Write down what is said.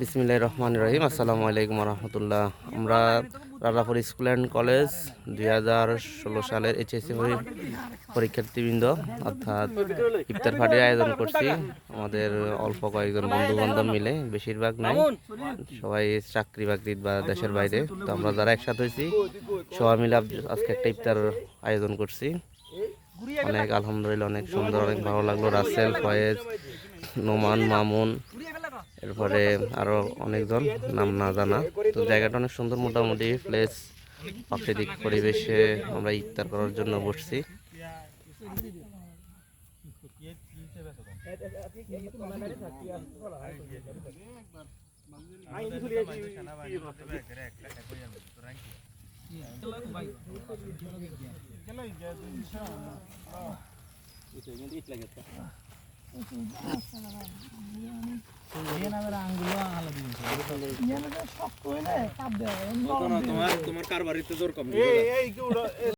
বিসমিল্লাহ রহমান রহিম। আসসালামু আলাইকুম রহমতুল্লাহ আমরা রাজাপুর স্কুল অ্যান্ড কলেজ দুই হাজার ষোলো সালের এইচএসসি পরীক্ষার্থীবৃন্দ, অর্থাৎ ইফতার পার্টির আয়োজন করছি। আমাদের অল্প কয়েকজন বন্ধু বান্ধব মিলে, বেশিরভাগ নাই। সবাই চাকরি বাকরি বা দেশের বাইরে। তো আমরা যারা একসাথে হয়েছি, সবাই মিলে আজকে একটা ইফতার আয়োজন করছি। অনেক আলহামদুলিল্লাহ, অনেক সুন্দর, অনেক ভালো লাগল। রাসেল, ফয়েজ, নোমান, মামুন এরপরে আরও অনেকজন নাম না জানা। তো জায়গাটা অনেক সুন্দর, মোটামুটি প্লেস প্রাকৃতিক পরিবেশে আমরা ইফতার করার জন্য বসছি। তোমার তোমার কারবারিতে দরকার